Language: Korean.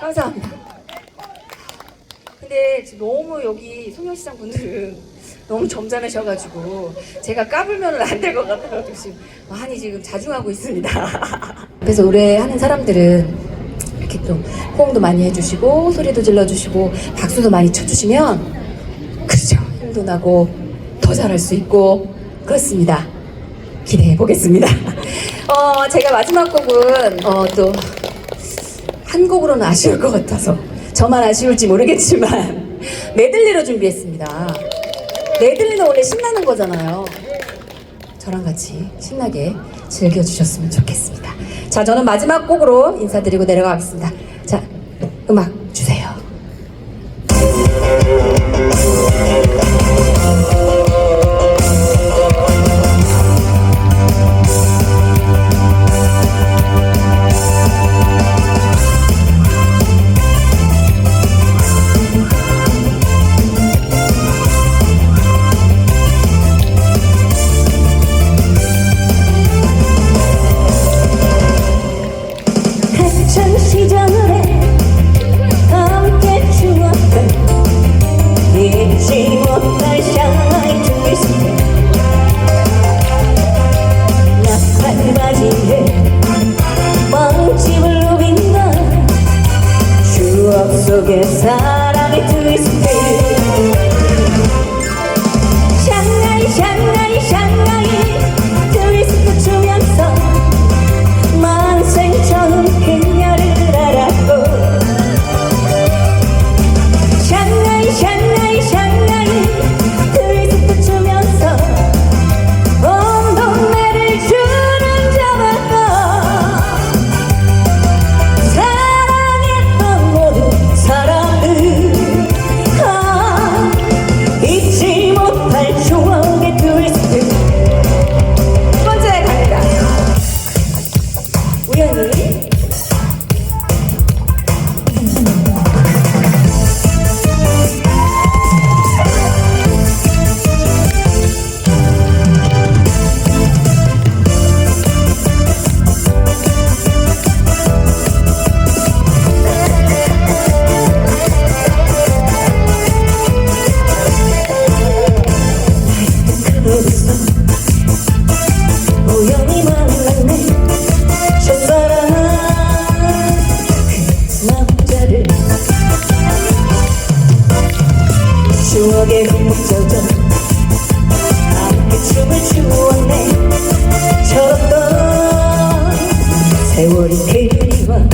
감사합니다. 근데 너무 여기 송영시장 분들은 너무 점잖으셔가지고 제가 까불면 안 될 것 같아가지고 지금 많이 지금 자중하고 있습니다. 그래서 노래하는 사람들은 이렇게 또 호응도 많이 해주시고 소리도 질러주시고 박수도 많이 쳐주시면 그죠 힘도 나고 더 잘할 수 있고 그렇습니다. 기대해 보겠습니다. 어 제가 마지막 곡은 어 또 한 곡으로는 아쉬울 것 같아서 저만 아쉬울지 모르겠지만 메들리로 준비했습니다. 메들리는 원래 신나는 거잖아요. 저랑 같이 신나게 즐겨주셨으면 좋겠습니다. 자, 저는 마지막 곡으로 인사드리고 내려가겠습니다. 자, 음악 잊지 못할 샤이 추억에 흠뻑젖어 함께 춤을 추었네. 철없던 세월이 그리워